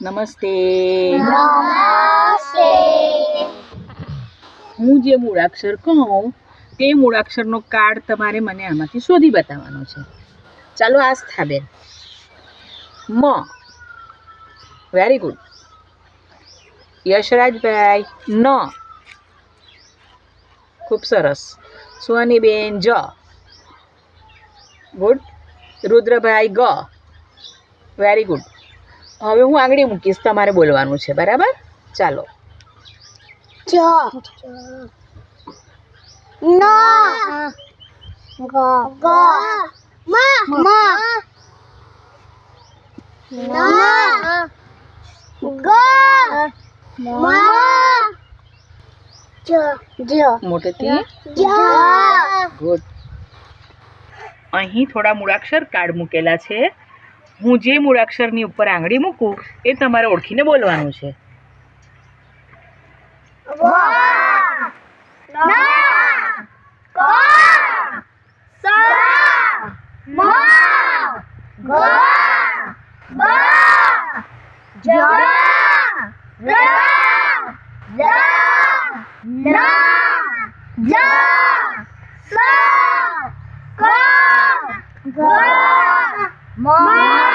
નમસ્તે. નમસ્તે. હું જે મૂળાક્ષર કહું તે મૂળાક્ષરનો કાર્ડ તમારે મને આમાંથી શોધી બતાવવાનો છે. ચાલો આસ્થાબેન મ. વેરી ગુડ યશરાજભાઈ ન. ખૂબ સરસ. સુહાનીબેન જ. ગુડ રુદ્રભાઈ ગ. વેરી ગુડ હવે હું આંગળી મૂકીશ તમારે બોલવાનું છે બરાબર? ચાલો. ચ ન. ગ. ગ. મ. મ. ન. ગ. મ. જ. જ. મોટેથી. જ. ગુડ અહીં થોડા મૂળાક્ષર કાર્ડ મૂકેલા છે. હું જે મૂળાક્ષરની ઉપર આંગળી મૂકું એ તમારે ઓળખીને બોલવાનું છે વા